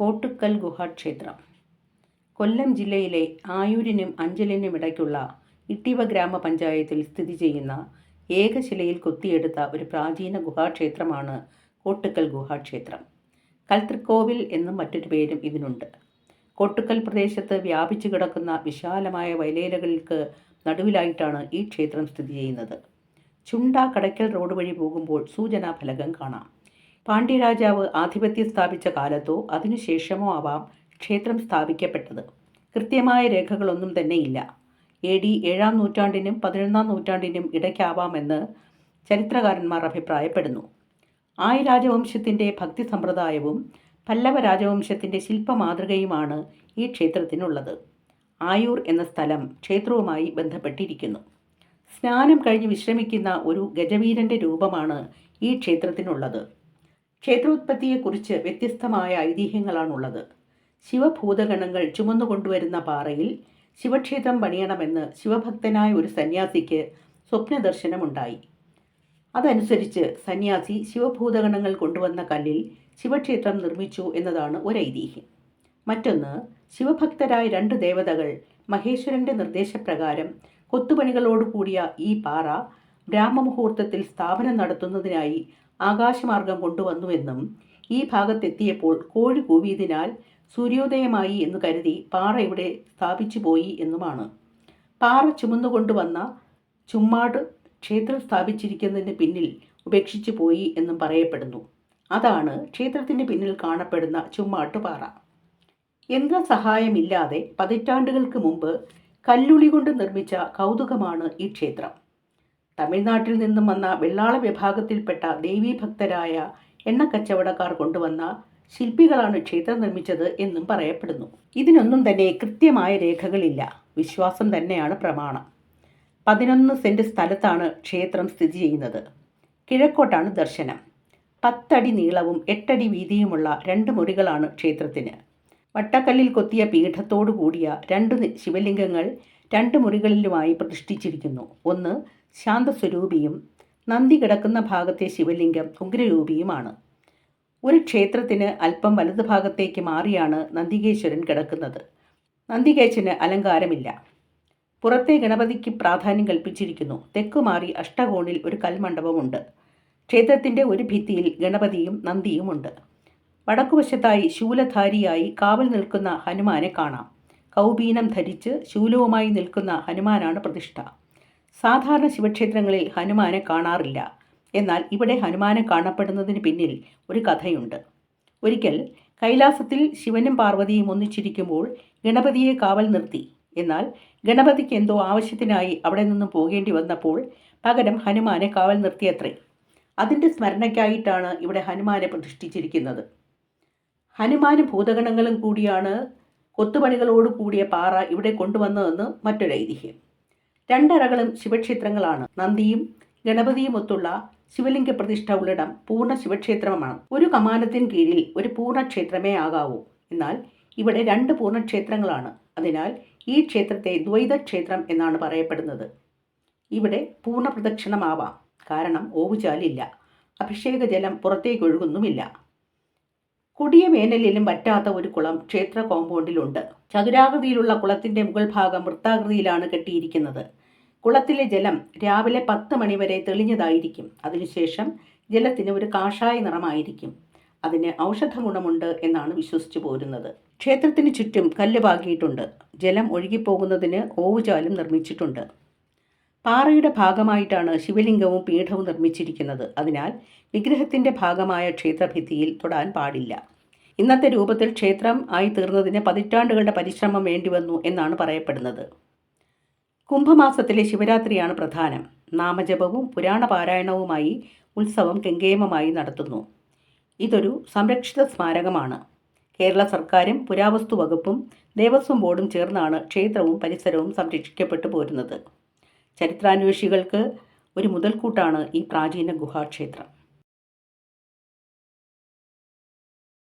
കോട്ടുക്കൽ ഗുഹാക്ഷേത്രം. കൊല്ലം ജില്ലയിലെ ആയൂരിനും അഞ്ചലിനും ഇടയ്ക്കുള്ള ഇട്ടിവ ഗ്രാമപഞ്ചായത്തിൽ സ്ഥിതി ചെയ്യുന്ന ഏകശിലയിൽ കൊത്തിയെടുത്ത ഒരു പ്രാചീന ഗുഹാക്ഷേത്രമാണ് കോട്ടുക്കൽ ഗുഹാക്ഷേത്രം. കൽത്തൃക്കോവിൽ എന്നും മറ്റൊരു പേരും ഇതിനുണ്ട്. കോട്ടുക്കൽ പ്രദേശത്ത് വ്യാപിച്ചു കിടക്കുന്ന വിശാലമായ വയലേലകൾക്ക് നടുവിലായിട്ടാണ് ഈ ക്ഷേത്രം സ്ഥിതി ചെയ്യുന്നത്. ചുണ്ട കടയ്ക്കൽ റോഡ് വഴി പോകുമ്പോൾ സൂചനാ ഫലകം കാണാം. പാണ്ഡ്യരാജാവ് ആധിപത്യം സ്ഥാപിച്ച കാലത്തോ അതിനുശേഷമോ ആവാം ക്ഷേത്രം സ്ഥാപിക്കപ്പെട്ടത്. കൃത്യമായ രേഖകളൊന്നും തന്നെയില്ല. എ ഡി ഏഴാം നൂറ്റാണ്ടിനും പതിനൊന്നാം നൂറ്റാണ്ടിനും ഇടയ്ക്കാവാമെന്ന് ചരിത്രകാരന്മാർ അഭിപ്രായപ്പെടുന്നു. ആയി രാജവംശത്തിന്റെ ഭക്തി സമ്പ്രദായവും പല്ലവ രാജവംശത്തിന്റെ ശില്പമാതൃകയുമാണ് ഈ ക്ഷേത്രത്തിനുള്ളത്. ആയൂർ എന്ന സ്ഥലം ക്ഷേത്രവുമായി ബന്ധപ്പെട്ടിരിക്കുന്നു. സ്നാനം കഴിഞ്ഞ് വിശ്രമിക്കുന്ന ഒരു ഗജവീരന്റെ രൂപമാണ് ഈ ക്ഷേത്രത്തിനുള്ളത്. ക്ഷേത്രോത്പത്തിയെക്കുറിച്ച് വ്യത്യസ്തമായ ഐതിഹ്യങ്ങളാണുള്ളത്. ശിവഭൂതഗണങ്ങൾ ചുമന്നുകൊണ്ടുവരുന്ന പാറയിൽ ശിവക്ഷേത്രം പണിയണമെന്ന് ശിവഭക്തനായ ഒരു സന്യാസിക്ക് സ്വപ്നദർശനമുണ്ടായി. അതനുസരിച്ച് സന്യാസി ശിവഭൂതഗണങ്ങൾ കൊണ്ടുവന്ന കല്ലിൽ ശിവക്ഷേത്രം നിർമ്മിച്ചു എന്നതാണ് ഒരൈതിഹ്യം. മറ്റൊന്ന് ശിവഭക്തരായ രണ്ട് ദേവതകൾ മഹേശ്വരന്റെ നിർദ്ദേശപ്രകാരം കൊത്തുപണികളോടുകൂടിയ ഈ പാറ ബ്രാഹ്മമുഹൂർത്തത്തിൽ സ്ഥാപനം നടത്തുന്നതിനായി ആകാശമാർഗം കൊണ്ടുവന്നുവെന്നും ഈ ഭാഗത്തെത്തിയപ്പോൾ കോഴി കൂവിയതിനാൽ സൂര്യോദയമായി എന്ന് കരുതി പാറ ഇവിടെ സ്ഥാപിച്ചു പോയി എന്നുമാണ്. പാറ ചുമന്നുകൊണ്ടുവന്ന ചുമ്മാട് ക്ഷേത്രം സ്ഥാപിച്ചിരിക്കുന്നതിന് പിന്നിൽ ഉപേക്ഷിച്ചു പോയി എന്നും പറയപ്പെടുന്നു. അതാണ് ക്ഷേത്രത്തിന് പിന്നിൽ കാണപ്പെടുന്ന ചുമ്മാട്ടുപാറ യന്ത്രസഹായമില്ലാതെ പതിറ്റാണ്ടുകൾക്ക് മുമ്പ് കല്ലുളി കൊണ്ട് നിർമ്മിച്ച കൗതുകമാണ് ഈ ക്ഷേത്രം. തമിഴ്നാട്ടിൽ നിന്നും വന്ന വെള്ളാള വിഭാഗത്തിൽപ്പെട്ട ദേവീഭക്തരായ എണ്ണക്കച്ചവടക്കാർ കൊണ്ടുവന്ന ശില്പികളാണ് ക്ഷേത്രം നിർമ്മിച്ചത് എന്നും പറയപ്പെടുന്നു. ഇതിനൊന്നും തന്നെ കൃത്യമായ രേഖകളില്ല. വിശ്വാസം തന്നെയാണ് പ്രമാണം. പതിനൊന്ന് സെന്റ് സ്ഥലത്താണ് ക്ഷേത്രം സ്ഥിതി ചെയ്യുന്നത്. കിഴക്കോട്ടാണ് ദർശനം. പത്തടി നീളവും എട്ടടി വീതിയുമുള്ള രണ്ട് മുറികളാണ് ക്ഷേത്രത്തിന്. വട്ടക്കല്ലിൽ കൊത്തിയ പീഠത്തോടു കൂടിയ രണ്ട് ശിവലിംഗങ്ങൾ രണ്ട് മുറികളിലുമായി പ്രതിഷ്ഠിച്ചിരിക്കുന്നു. ഒന്ന് ശാന്തസ്വരൂപിയും നന്ദി കിടക്കുന്ന ഭാഗത്തെ ശിവലിംഗം ഉഗ്രരൂപിയുമാണ്. ഒരു ക്ഷേത്രത്തിന് അല്പം വലതുഭാഗത്തേക്ക് മാറിയാണ് നന്ദികേശ്വരൻ കിടക്കുന്നത്. നന്ദികേശന് അലങ്കാരമില്ല. പുറത്തെ ഗണപതിക്ക് പ്രാധാന്യം കൽപ്പിച്ചിരിക്കുന്നു. തെക്കുമാറി അഷ്ടകോണിൽ ഒരു കൽമണ്ഡപമുണ്ട്. ക്ഷേത്രത്തിന്റെ ഒരു ഭിത്തിയിൽ ഗണപതിയും നന്ദിയുമുണ്ട്. വടക്കുവശത്തായി ശൂലധാരിയായി കാവൽ നിൽക്കുന്ന ഹനുമാനെ കാണാം. കൗബീനം ധരിച്ച് ശൂലവുമായി നിൽക്കുന്ന ഹനുമാനാണ് പ്രതിഷ്ഠ. സാധാരണ ശിവക്ഷേത്രങ്ങളിൽ ഹനുമാനെ കാണാറില്ല. എന്നാൽ ഇവിടെ ഹനുമാനെ കാണപ്പെടുന്നതിന് പിന്നിൽ ഒരു കഥയുണ്ട്. ഒരിക്കൽ കൈലാസത്തിൽ ശിവനും പാർവതിയും ഒന്നിച്ചിരിക്കുമ്പോൾ ഗണപതിയെ കാവൽ നിർത്തി. എന്നാൽ ഗണപതിക്ക് എന്തോ ആവശ്യത്തിനായി അവിടെ നിന്നും പോകേണ്ടി വന്നപ്പോൾ പകരം ഹനുമാനെ കാവൽ നിർത്തിയത്രേ. അതിന്റെ സ്മരണയ്ക്കായിട്ടാണ് ഇവിടെ ഹനുമാനെ പ്രതിഷ്ഠിച്ചിരിക്കുന്നത്. ഹനുമാനും ഭൂതഗണങ്ങളും കൂടിയാണ് കൊത്തുപണികളോട് കൂടിയ പാറ ഇവിടെ കൊണ്ടുവന്നതെന്ന് മറ്റൊരു ഐതിഹ്യം. രണ്ടറകളും ശിവക്ഷേത്രങ്ങളാണ്. നന്ദിയും ഗണപതിയും ഒത്തുള്ള ശിവലിംഗ പ്രതിഷ്ഠ ഉള്ളിടം പൂർണ ശിവക്ഷേത്രമാണ്. ഒരു കമാനത്തിന് കീഴിൽ ഒരു പൂർണക്ഷേത്രമേ ആകാവൂ. എന്നാൽ ഇവിടെ രണ്ട് പൂർണക്ഷേത്രങ്ങളാണ്. അതിനാൽ ഈ ക്ഷേത്രത്തെ ദ്വൈതക്ഷേത്രം എന്നാണ് പറയപ്പെടുന്നത്. ഇവിടെ പൂർണ പ്രദക്ഷിണമാവാം. കാരണം ഓവുചാലില്ല. അഭിഷേക ജലം പുറത്തേക്ക് ഒഴുകുന്നുമില്ല കൊടിയ വേനലിലും പറ്റാത്ത ഒരു കുളം ക്ഷേത്ര കോമ്പൗണ്ടിലുണ്ട്. ചതുരാകൃതിയിലുള്ള കുളത്തിന്റെ മുകൾ ഭാഗം വൃത്താകൃതിയിലാണ് കെട്ടിയിരിക്കുന്നത്. കുളത്തിലെ ജലം രാവിലെ പത്ത് മണിവരെ തെളിഞ്ഞതായിരിക്കും. അതിനുശേഷം ജലത്തിന് ഒരു കാഷായ നിറമായിരിക്കും. അതിന് ഔഷധ ഗുണമുണ്ട് എന്നാണ് വിശ്വസിച്ചു പോരുന്നത്. ക്ഷേത്രത്തിന് ചുറ്റും കല്ല് പാകിയിട്ടുണ്ട്. ജലം ഒഴുകിപ്പോകുന്നതിന് ഓവുചാലും നിർമ്മിച്ചിട്ടുണ്ട്. പാറയുടെ ഭാഗമായിട്ടാണ് ശിവലിംഗവും പീഠവും നിർമ്മിച്ചിരിക്കുന്നത്. അതിനാൽ വിഗ്രഹത്തിന്റെ ഭാഗമായ ക്ഷേത്രഭിത്തിയിൽ തൊടാൻ പാടില്ല. ഇന്നത്തെ രൂപത്തിൽ ക്ഷേത്രം ആയി തീർന്നതിന് പതിറ്റാണ്ടുകളുടെ പരിശ്രമം വേണ്ടിവന്നു എന്നാണ് പറയപ്പെടുന്നത്. കുംഭമാസത്തിലെ ശിവരാത്രിയാണ് പ്രധാനം. നാമജപവും പുരാണ പാരായണവുമായി ഉത്സവം കെങ്കേമമായി നടത്തുന്നു. ഇതൊരു സംരക്ഷിത സ്മാരകമാണ്. കേരള സർക്കാരും പുരാവസ്തു വകുപ്പും ദേവസ്വം ബോർഡും ചേർന്നാണ് ക്ഷേത്രവും പരിസരവും സംരക്ഷിക്കപ്പെട്ടു പോരുന്നത്. ചരിത്രാന്വേഷികൾക്ക് ഒരു മുതൽക്കൂട്ടാണ് ഈ പ്രാചീന ഗുഹാക്ഷേത്രം.